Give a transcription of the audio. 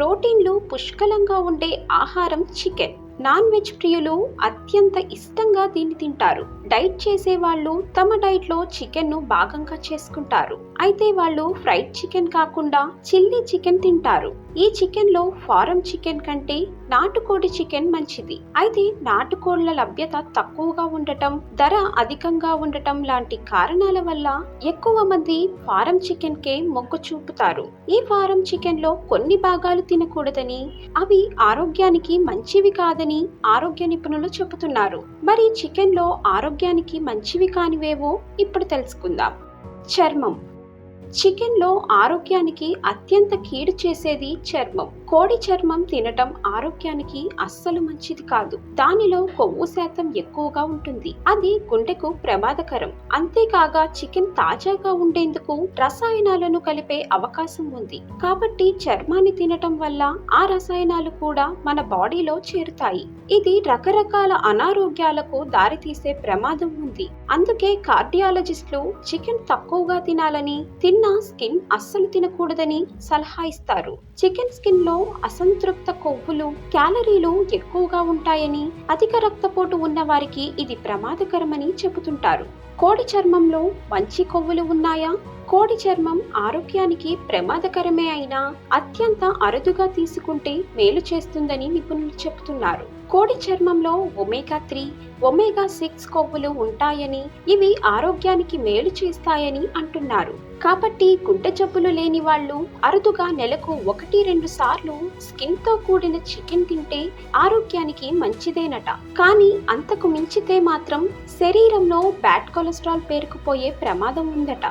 ప్రోటీన్లు పుష్కలంగా ఉండే ఆహారం చికెన్. నాన్ వెజ్ ప్రియులు అత్యంత ఇష్టంగా దీన్ని తింటారు. డైట్ చేసే వాళ్ళు తమ డైట్లో చికెన్ను భాగంగా చేసుకుంటారు. అయితే వాళ్ళు ఫ్రైడ్ చికెన్ కాకుండా చిల్లీ చికెన్ తింటారు. ఈ చికెన్లో ఫారం చికెన్ కంటే నాటుకోడి చికెన్ మంచిది. అయితే నాటుకోళ్ళ లభ్యత తక్కువగా ఉండటం ధర అధికంగా ఉండటం లాంటి కారణాల వల్ల ఎక్కువ మంది ఫారం చికెన్ కే మొగ్గు చూపుతారు. ఈ ఫారం చికెన్లో కొన్ని భాగాలు తినకూడదని అవి ఆరోగ్యానికి మంచివి కాదని ఆరోగ్య నిపుణులు చెబుతున్నారు. మరి చికెన్లో ఆరోగ్యానికి మంచివి కానివేవో ఇప్పుడు తెలుసుకుందాం. చర్మం. చికెన్లో ఆరోగ్యానికి అత్యంత కీడు చేసేది చర్మం. కోడి చర్మం తినటం ఆరోగ్యానికి అస్సలు మంచిది కాదు. దానిలో కొవ్వు శాతం ఎక్కువగా ఉంటుంది. అది గుండెకు ప్రమాదకరం. అంతేకాక చికెన్ తాజాగా ఉండేందుకు రసాయనాలను కలిపే అవకాశం ఉంది. కాబట్టి చర్మాన్ని తినటం వల్ల ఆ రసాయనాలు కూడా మన బాడీలో చేరుతాయి. ఇది రకరకాల అనారోగ్యాలకు దారితీసే ప్రమాదం ఉంది. అందుకే కార్డియాలజిస్టులు చికెన్ తక్కువగా తినాలని తిన్న స్కిన్ అస్సలు తినకూడదని సలహా ఇస్తారు. చికెన్ స్కిన్లో అసంతృప్త కొవ్వులు క్యాలరీలు ఎక్కువగా ఉంటాయని అధిక రక్తపోటు ఉన్న వారికి ఇది ప్రమాదకరమని చెబుతుంటారు. కోడి చర్మంలో మంచి కొవ్వులు ఉన్నాయా? కోడి చర్మం ఆరోగ్యానికి ప్రమాదకరమే అయినా అత్యంత అరుదుగా తీసుకుంటే మేలు చేస్తుందని నిపుణులు చెబుతున్నారు. కోడి చర్మంలో ఒమేగా త్రీ ఒమేగా సిక్స్ కొవ్వులు ఉంటాయని ఇవి ఆరోగ్యానికి మేలు చేస్తాయని అంటున్నారు. కాబట్టి గుండె జబ్బులు లేని వాళ్ళు అరుదుగా నెలకు ఒకటి రెండు సార్లు స్కిన్తో కూడిన చికెన్ తింటే ఆరోగ్యానికి మంచిదేనట. కానీ అంతకు మించితే మాత్రం శరీరంలో బ్యాడ్ కొలెస్ట్రాల్ పేరుకుపోయే ప్రమాదం ఉందట.